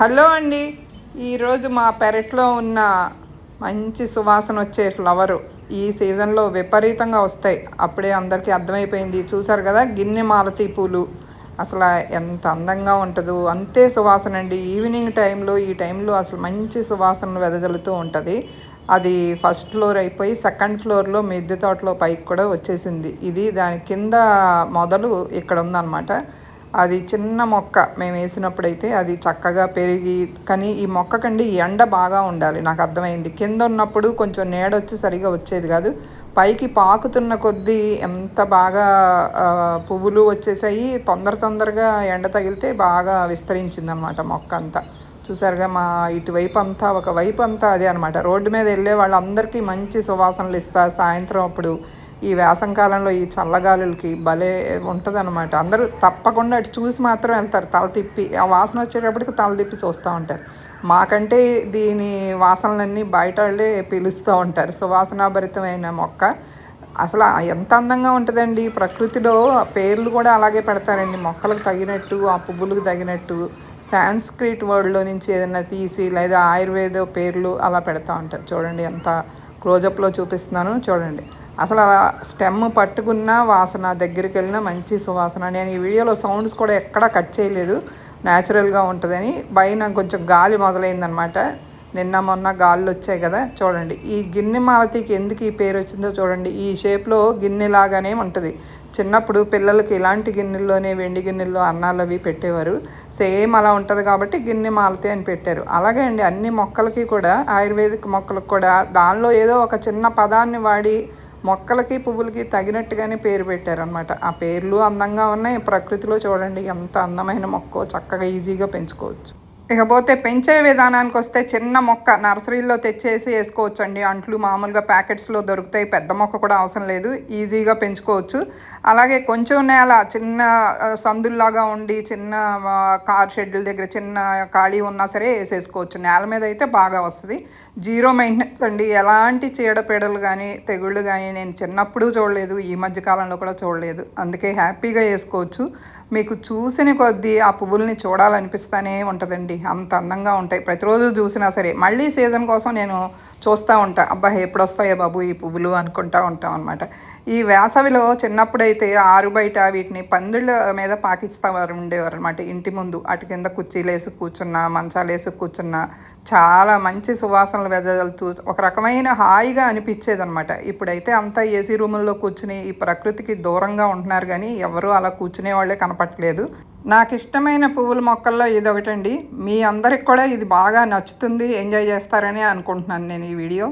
Hello అండి. ఈరోజు మా పెరట్లో ఉన్న మంచి సువాసన వచ్చే ఫ్లవరు ఈ సీజన్లో విపరీతంగా వస్తాయి. అప్పుడే అందరికీ అర్థమైపోయింది. చూసారు కదా గిన్నె మాలతీ పూలు. అసలు ఎంత అందంగా ఉంటుందో. అంతే సువాసన అండి. ఈవినింగ్ టైంలో ఈ టైంలో అసలు మంచి సువాసనలు వెదజల్లుతూ ఉంటుంది. అది ఫస్ట్ ఫ్లోర్ అయిపోయి సెకండ్ ఫ్లోర్లో మిద్దె తోటలో పైకి కూడా వచ్చేసింది. ఇది దాని కింద మొదలు ఇక్కడ ఉందన్నమాట. అది చిన్న మొక్క మేము వేసినప్పుడైతే అది చక్కగా పెరిగి కానీ ఈ మొక్కకండి ఎండ బాగా ఉండాలి. నాకు అర్థమైంది. కింద ఉన్నప్పుడు కొంచెం నీడ వచ్చి సరిగా వచ్చేది కాదు. పైకి పాకుతున్న కొద్దీ ఎంత బాగా పువ్వులు వచ్చేసాయి. తొందర తొందరగా ఎండ తగిలితే బాగా విస్తరించింది అనమాట మొక్క అంతా. చూసారుగా మా ఇటువైపు అంతా ఒక వైపు అంతా అదే అనమాట. రోడ్డు మీద వెళ్ళే వాళ్ళందరికీ మంచి సువాసనలు ఇస్తా సాయంత్రం అప్పుడు ఈ వేసంకాలంలో ఈ చల్లగాలులకి భలే ఉంటుందన్నమాట. అందరూ తప్పకుండా అటు చూసి మాత్రం వెళ్తారు. తల తిప్పి ఆ వాసన వచ్చేటప్పటికి తల తిప్పి చూస్తూ ఉంటారు. మాకంటే దీని వాసనలన్నీ బయట వాళ్ళే పిలుస్తూ ఉంటారు. సువాసనాభరితమైన మొక్క. అసలు ఎంత అందంగా ఉంటుందండి ప్రకృతిలో. పేర్లు కూడా అలాగే పెడతారండి. మొక్కలకు తగినట్టు ఆ పువ్వులకు తగినట్టు. సాంస్క్రిట్ వర్డ్లో నుంచి ఏదైనా తీసి లేదా ఆయుర్వేద పేర్లు అలా పెడతా ఉంటారు. చూడండి ఎంత క్లోజప్లో చూపిస్తున్నాను చూడండి. అసలు అలా స్టెమ్ పట్టుకున్న వాసన దగ్గరికి వెళ్ళిన మంచి సువాసన. నేను ఈ వీడియోలో సౌండ్స్ కూడా ఎక్కడా కట్ చేయలేదు. న్యాచురల్గా ఉంటుందని. పైన కొంచెం గాలి మొదలైందనమాట. నిన్న మొన్న గాళ్ళు వచ్చాయి కదా చూడండి. ఈ గిన్నె మాలతీకి ఎందుకు ఈ పేరు వచ్చిందో చూడండి. ఈ షేప్లో గిన్నెలాగానే ఉంటుంది. చిన్నప్పుడు పిల్లలకి ఇలాంటి గిన్నెల్లోనే వెండి గిన్నెల్లో అన్నాలు అవి పెట్టేవారు. సేమ్ అలా ఉంటుంది కాబట్టి గిన్నె మాలతి అని పెట్టారు. అలాగే అండి అన్ని మొక్కలకి కూడా ఆయుర్వేదిక్ మొక్కలకు కూడా దానిలో ఏదో ఒక చిన్న పదాన్ని వాడి మొక్కలకి పువ్వులకి తగినట్టుగానే పేరు పెట్టారనమాట ఆ పేర్లు అందంగా ఉన్నాయి. ప్రకృతిలో చూడండి ఎంత అందమైన మొక్క చక్కగా ఈజీగా పెంచుకోవచ్చు. ఇకపోతే పెంచే విధానానికి వస్తే చిన్న మొక్క నర్సరీలో తెచ్చేసి వేసుకోవచ్చండి. అంట్లు మామూలుగా ప్యాకెట్స్లో దొరుకుతాయి. పెద్ద మొక్క కూడా అవసరం లేదు. ఈజీగా పెంచుకోవచ్చు. అలాగే కొంచెం నేల చిన్న సందుల్లాగా ఉండి చిన్న కార్ షెడ్యూల్ దగ్గర చిన్న ఖాళీ ఉన్నా సరే వేసేసుకోవచ్చు. నేల మీద అయితే బాగా వస్తుంది. జీరో మెయింటెనెన్స్ అండి. ఎలాంటి చీడపీడలు కానీ తెగుళ్ళు కానీ నేను చిన్నప్పుడు చూడలేదు. ఈ మధ్యకాలంలో కూడా చూడలేదు. అందుకే హ్యాపీగా వేసుకోవచ్చు. మీకు చూసిన కొద్దీ ఆ పువ్వుల్ని చూడాలనిపిస్తూనే ఉంటుందండి. అంత అందంగా ఉంటాయి. ప్రతిరోజు చూసినా సరే మళ్ళీ సీజన్ కోసం నేను చూస్తూ ఉంటా. అబ్బా ఎప్పుడు వస్తాయో బాబు ఈ పువ్వులు అనుకుంటా ఉంటాం అనమాట ఈ వేసవిలో చిన్నప్పుడైతే ఆరు బయట వీటిని పందుల మీద పాకిస్తావారు ఉండేవారు అనమాట ఇంటి ముందు అటు కింద కుర్చీలు వేసి కూర్చున్నా మంచాలు వేసి కూర్చున్నా చాలా మంచి సువాసనలు వెదజల్తూ ఒక రకమైన హాయిగా అనిపించేది అనమాట ఇప్పుడైతే అంతా ఏసీ రూముల్లో కూర్చుని ఈ ప్రకృతికి దూరంగా ఉంటున్నారు కానీ ఎవరు అలా కూర్చునే వాళ్ళే కనపట్లేదు నాకు ఇష్టమైన పువ్వుల మొక్కల్లో ఇది ఒకటండి మీ అందరికి కూడా ఇది బాగా నచ్చుతుంది ఎంజాయ్ చేస్తారని అనుకుంటున్నాను నేను ఈ వీడియో.